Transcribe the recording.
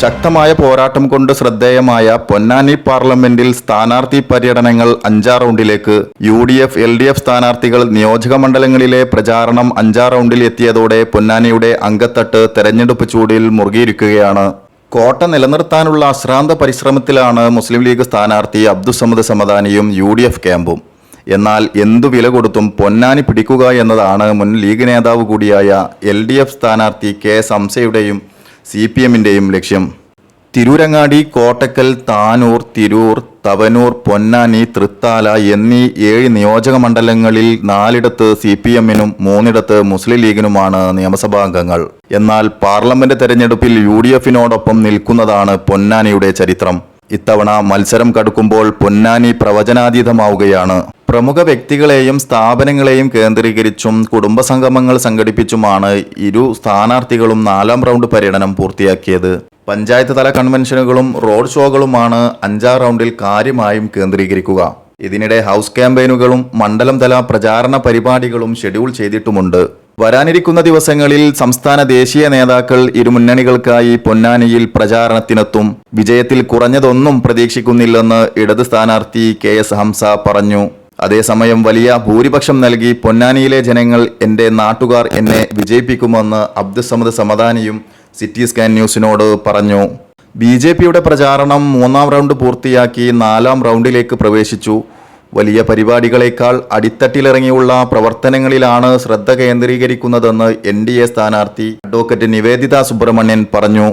ശക്തമായ പോരാട്ടം കൊണ്ട് ശ്രദ്ധേയമായ പൊന്നാനി പാർലമെന്റിൽ സ്ഥാനാർത്ഥി പര്യടനങ്ങൾ അഞ്ചാം റൗണ്ടിലേക്ക്. U D F L D F സ്ഥാനാർത്ഥികൾ നിയോജക മണ്ഡലങ്ങളിലെ പ്രചാരണം അഞ്ചാം റൗണ്ടിൽ എത്തിയതോടെ പൊന്നാനിയുടെ അങ്കത്തട്ട് തെരഞ്ഞെടുപ്പ് ചൂടിൽ മുറുകിയിരിക്കുകയാണ്. കോട്ട നിലനിർത്താനുള്ള അശ്രാന്ത പരിശ്രമത്തിലാണ് മുസ്ലിം ലീഗ് സ്ഥാനാർത്ഥി അബ്ദുസമദ് സമദാനിയും യു ഡി എഫ് ക്യാമ്പും. എന്നാൽ എന്തു വില കൊടുത്തും പൊന്നാനി പിടിക്കുക എന്നതാണ് മുൻ ലീഗ് നേതാവ് കൂടിയായ എൽ ഡി എഫ് സ്ഥാനാർത്ഥി കെ. സംസയുടെയും സി പി എമ്മിന്റെയും ലക്ഷ്യം. തിരൂരങ്ങാടി കോട്ടക്കൽ താനൂർ തിരൂർ തവനൂർ പൊന്നാനി തൃത്താല എന്നീ ഏഴ് നിയോജക മണ്ഡലങ്ങളിൽ നാലിടത്ത് സി പി എമ്മിനും മൂന്നിടത്ത് മുസ്ലിം ലീഗിനുമാണ് നിയമസഭാംഗങ്ങൾ എന്നാൽ പാർലമെന്റ് തെരഞ്ഞെടുപ്പിൽ യു ഡി എഫിനോടൊപ്പം നിൽക്കുന്നതാണ് പൊന്നാനിയുടെ ചരിത്രം. ഇത്തവണ മത്സരം കടുക്കുമ്പോൾ പൊന്നാനി പ്രവചനാതീതമാവുകയാണ്. പ്രമുഖ വ്യക്തികളെയും സ്ഥാപനങ്ങളെയും കേന്ദ്രീകരിച്ചും കുടുംബസംഗമങ്ങൾ സംഘടിപ്പിച്ചുമാണ് ഇരു സ്ഥാനാർത്ഥികളും നാലാം റൗണ്ട് പര്യടനം പൂർത്തിയാക്കിയത്. പഞ്ചായത്ത് തല കൺവെൻഷനുകളും റോഡ് ഷോകളുമാണ് അഞ്ചാം റൗണ്ടിൽ കാര്യമായും കേന്ദ്രീകരിക്കുക. ഇതിനിടെ ഹൗസ് ക്യാമ്പയിനുകളും മണ്ഡലം തല പ്രചാരണ പരിപാടികളും ഷെഡ്യൂൾ ചെയ്തിട്ടുമുണ്ട്. വരാനിരിക്കുന്ന ദിവസങ്ങളിൽ സംസ്ഥാന ദേശീയ നേതാക്കൾ ഇരുമുന്നണികൾക്കായി പൊന്നാനിയിൽ പ്രചാരണത്തിനെത്തും. വിജയത്തിൽ കുറഞ്ഞതൊന്നും പ്രതീക്ഷിക്കുന്നില്ലെന്ന് ഇടത് സ്ഥാനാർത്ഥി കെ എസ് ഹംസ പറഞ്ഞു. അതേസമയം വലിയ ഭൂരിപക്ഷം നൽകി പൊന്നാനിയിലെ ജനങ്ങൾ എന്റെ നാട്ടുകാർ എന്നെ വിജയിപ്പിക്കുമെന്ന് അബ്ദുസമദ് സമദാനിയും സിറ്റി സ്കാൻ ന്യൂസിനോട് പറഞ്ഞു. ബി ജെ പിയുടെ പ്രചാരണം മൂന്നാം റൗണ്ട് പൂർത്തിയാക്കി നാലാം റൗണ്ടിലേക്ക് പ്രവേശിച്ചു. വലിയ പരിപാടികളേക്കാൾ അടിത്തട്ടിലിറങ്ങിയുള്ള പ്രവർത്തനങ്ങളിലാണ് ശ്രദ്ധ കേന്ദ്രീകരിക്കുന്നതെന്ന് എൻ ഡി എ സ്ഥാനാർത്ഥി അഡ്വക്കേറ്റ് നിവേദിത സുബ്രഹ്മണ്യൻ പറഞ്ഞു.